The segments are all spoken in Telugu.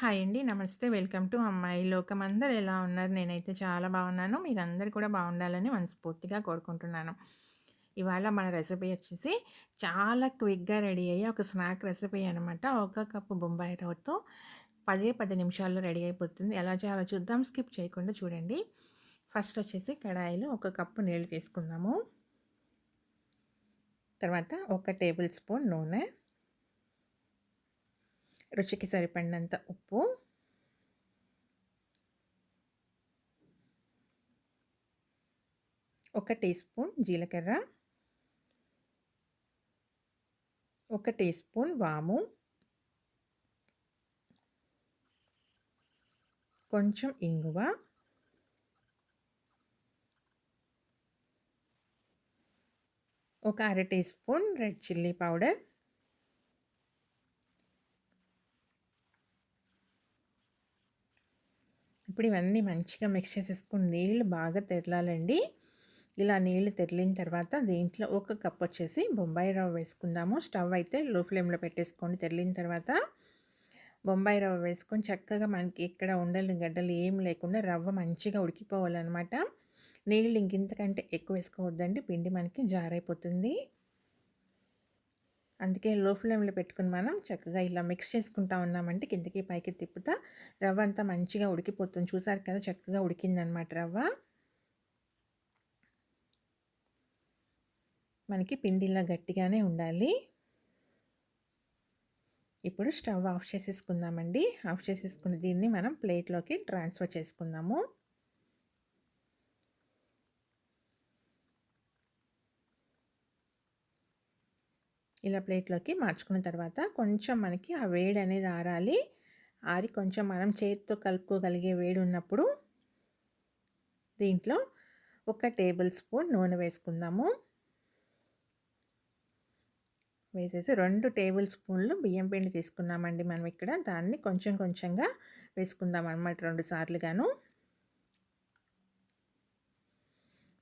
హాయ్ అండి. నమస్తే. వెల్కమ్ టు అమ్మాయి లోకం. అందరు ఎలా ఉన్నారు? నేనైతే చాలా బాగున్నాను. మీరందరూ కూడా బాగుండాలని మనస్ఫూర్తిగా కోరుకుంటున్నాను. ఇవాళ మన రెసిపీ వచ్చేసి చాలా క్విక్గా రెడీ అయ్యే ఒక స్నాక్ రెసిపీ అనమాట ఒక కప్పు బొంబాయి రవ్వతో పదే పది నిమిషాల్లో రెడీ అయిపోతుంది. ఎలా చేయాలో చూద్దాం. స్కిప్ చేయకుండా చూడండి. ఫస్ట్ వచ్చేసి కడాయిలో ఒక కప్పు నీళ్ళు తీసుకుందాము. తర్వాత ఒక టేబుల్ స్పూన్ నూనె. రుచికి సరిపడినంత ఉప్పు. ఒక టీ స్పూన్ జీలకర్ర. ఒక టీ స్పూన్ వాము. కొంచెం ఇంగువ. ఒక అర teaspoon red chilli powder. ఇప్పుడు ఇవన్నీ మంచిగా మిక్స్ చేసేసుకుని నీళ్ళు బాగా తెరలాలండి. ఇలా నీళ్ళు తెరిలిన తర్వాత దీంట్లో ఒక కప్ వచ్చేసి బొంబాయి రవ్వ వేసుకుందాము. స్టవ్ అయితే లో ఫ్లేమ్లో పెట్టేసుకోండి తెరిలిన తర్వాత బొంబాయి రవ్వ వేసుకొని చక్కగా మనకి ఇక్కడ ఉండలు గడ్డలు ఏం లేకుండా రవ్వ మంచిగా ఉడికిపోవాలన్నమాట. నీళ్ళు ఇంకింతకంటే ఎక్కువ వేసుకోవద్దండి. పిండి మనకి జారైపోతుంది. అందుకే లో ఫ్లేమ్లో పెట్టుకుని మనం చక్కగా ఇలా మిక్స్ చేసుకుంటా ఉన్నామంటే కిందకి పైకి తిప్పుతా రవ్వ అంతా మంచిగా ఉడికిపోతుంది. చూసారు కదా చక్కగా ఉడికిందనమాట రవ్వ. మనకి పిండిలా గట్టిగానే ఉండాలి. ఇప్పుడు స్టవ్ ఆఫ్ చేసేసుకుందామండి. ఆఫ్ చేసేసుకుని దీన్ని మనం ప్లేట్లోకి ట్రాన్స్ఫర్ చేసుకుందాము. ఇలా ప్లేట్లోకి మార్చుకున్న తర్వాత కొంచెం మనకి ఆ వేడి అనేది ఆరాలి. ఆరి కొంచెం మనం చేతితో కలుపుకోగలిగే వేడి ఉన్నప్పుడు దీంట్లో ఒక టేబుల్ స్పూన్ నూనె వేసుకుందాము. వేసేసి రెండు టేబుల్ స్పూన్లు బియ్యం పిండి తీసుకున్నామండి మనం ఇక్కడ. దాన్ని కొంచెం కొంచెంగా వేసుకుందాం అనమాట రెండు సార్లుగాను.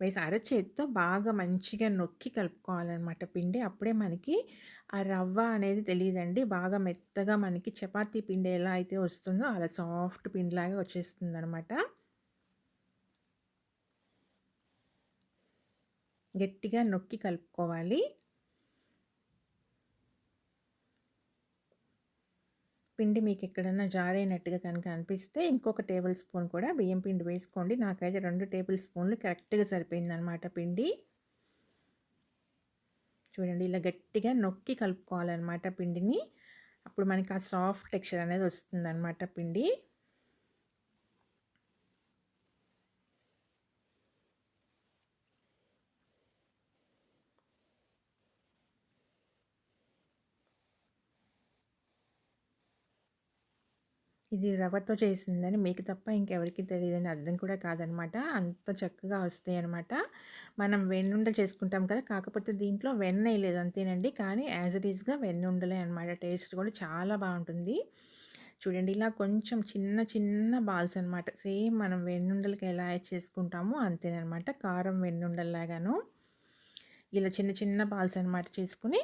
వేసి అరచేతితో బాగా మంచిగా నొక్కి కలుపుకోవాలన్నమాట పిండి. అప్పుడే మనకి ఆ రవ్వ అనేది తెలియదండి బాగా మెత్తగా మనకి చపాతీ పిండి ఎలా అయితే వస్తుందో అలా సాఫ్ట్ పిండిలాగా వచ్చేస్తుంది అనమాట గట్టిగా నొక్కి కలుపుకోవాలి. పిండి మీకు ఎక్కడన్నా జారైనట్టుగా కనుక అనిపిస్తే ఇంకొక టేబుల్ స్పూన్ కూడా బియ్యం పిండి వేసుకోండి. నాకైతే రెండు టేబుల్ స్పూన్లు కరెక్ట్గా సరిపోయిందనమాట పిండి. చూడండి ఇలా గట్టిగా నొక్కి కలుపుకోవాలన్నమాట పిండిని. అప్పుడు మనకి ఆ సాఫ్ట్ టెక్స్చర్ అనేది వస్తుందన్నమాట పిండి. ఇది రవ్వతో చేసిందని మీకు తప్ప ఇంకెవరికి తెలియదని అర్థం కూడా కాదనమాట. అంత చక్కగా వస్తాయి అనమాట మనం వెన్నుండలు చేసుకుంటాం కదా కాకపోతే దీంట్లో వెన్న వేయలేదు అంతేనండి. కానీ యాజ్ ఇట్ ఈస్గా వెన్నుండలే అనమాట టేస్ట్ కూడా చాలా బాగుంటుంది. చూడండి ఇలా కొంచెం చిన్న చిన్న బాల్స్ అనమాట సేమ్ మనం వెన్నుండలకి ఎలా చేసుకుంటామో అంతేనమాట కారం వెన్నుండల్లాగాను ఇలా చిన్న చిన్న బాల్స్ అనమాట చేసుకుని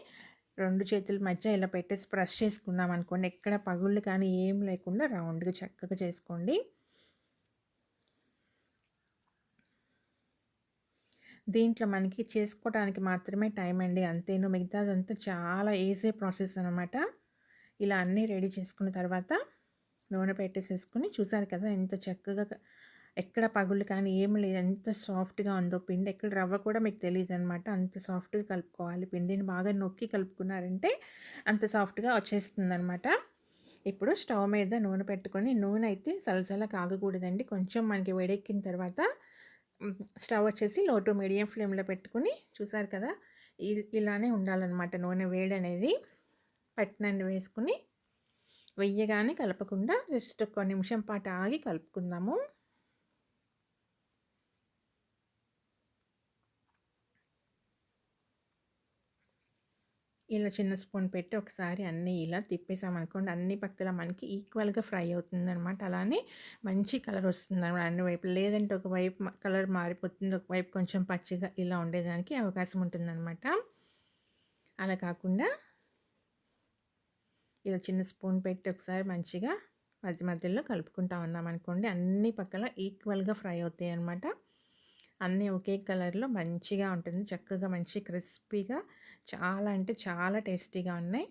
రెండు చేతుల మధ్య ఇలా పెట్టేసి ప్రెస్ చేసుకున్నాం అనుకోండి. ఎక్కడ పగుళ్ళు కానీ ఏం లేకుండా రౌండ్గా చక్కగా చేసుకోండి. దీంట్లో మనకి చేసుకోవడానికి మాత్రమే టైం అండి. అంతేను మిగతాదంతా చాలా ఈజీ ప్రాసెస్ అనమాట ఇలా అన్నీ రెడీ చేసుకున్న తర్వాత నూనె పెట్టేసేసుకుని చూసారు కదా ఎంత చక్కగా ఎక్కడ పగులు కానీ ఏమి లేదు. ఎంత సాఫ్ట్గా ఉందో పిండి ఎక్కడ రవ్వ కూడా మీకు తెలియదు అనమాట అంత సాఫ్ట్గా కలుపుకోవాలి. పిండిని బాగా నొక్కి కలుపుకున్నారంటే అంత సాఫ్ట్గా వచ్చేస్తుంది అనమాట ఇప్పుడు స్టవ్ మీద నూనె పెట్టుకొని నూనె అయితే సలసల కాగకూడదండి. కొంచెం మనకి వేడెక్కిన తర్వాత స్టవ్ వచ్చేసి లో టు మీడియం ఫ్లేమ్లో పెట్టుకుని చూసారు కదా ఇలానే ఉండాలన్నమాట నూనె వేడి అనేది. పట్టినండి వేసుకుని వెయ్యగానే కలపకుండా జస్ట్ ఒక నిమిషం పాటు ఆగి కలుపుకుందాము. ఇలా చిన్న స్పూన్ పెట్టి ఒకసారి అన్నీ ఇలా తిప్పేసామనుకోండి అన్ని పక్కల మనకి ఈక్వల్గా ఫ్రై అవుతుంది అనమాట అలానే మంచి కలర్ వస్తుంది అనమాట అన్ని వైపు లేదంటే ఒకవైపు కలర్ మారిపోతుంది ఒకవైపు కొంచెం పచ్చిగా ఇలా ఉండేదానికి అవకాశం ఉంటుందన్నమాట అలా కాకుండా ఇలా చిన్న స్పూన్ పెట్టి ఒకసారి మంచిగా మధ్య మధ్యలో కలుపుకుంటా ఉన్నామనుకోండి అన్ని పక్కల ఈక్వల్గా ఫ్రై అవుతాయి అనమాట అన్నీ ఒకే కలర్లో మంచిగా ఉంటుంది. చక్కగా మంచి క్రిస్పీగా చాలా అంటే చాలా టేస్టీగా ఉన్నాయి.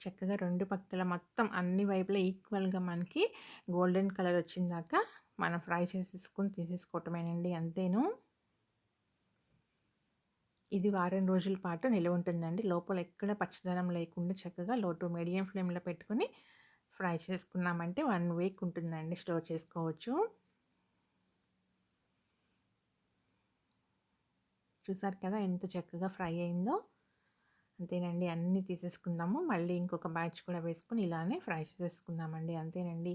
చక్కగా రెండు పక్కల మొత్తం అన్ని వైపులా ఈక్వల్గా మనకి గోల్డెన్ కలర్ వచ్చిందాక మనం ఫ్రై చేసేసుకుని తీసేసుకోవటమేనండి అంతేను. ఇది వారం రోజుల పాటు నిల్వ ఉంటుందండి. లోపల ఎక్కడ పచ్చదనం లేకుండా చక్కగా లో టు మీడియం ఫ్లేమ్లో పెట్టుకొని ఫ్రై చేసుకున్నామంటే వన్ వీక్ ఉంటుందండి స్టోర్ చేసుకోవచ్చు. చూసారు కదా ఎంత చక్కగా ఫ్రై అయిందో. అంతేనండి అన్నీ తీసేసుకుందాము. మళ్ళీ ఇంకొక బ్యాచ్ కూడా వేసుకుని ఇలానే ఫ్రై చేసేసుకుందామండి. అంతేనండి.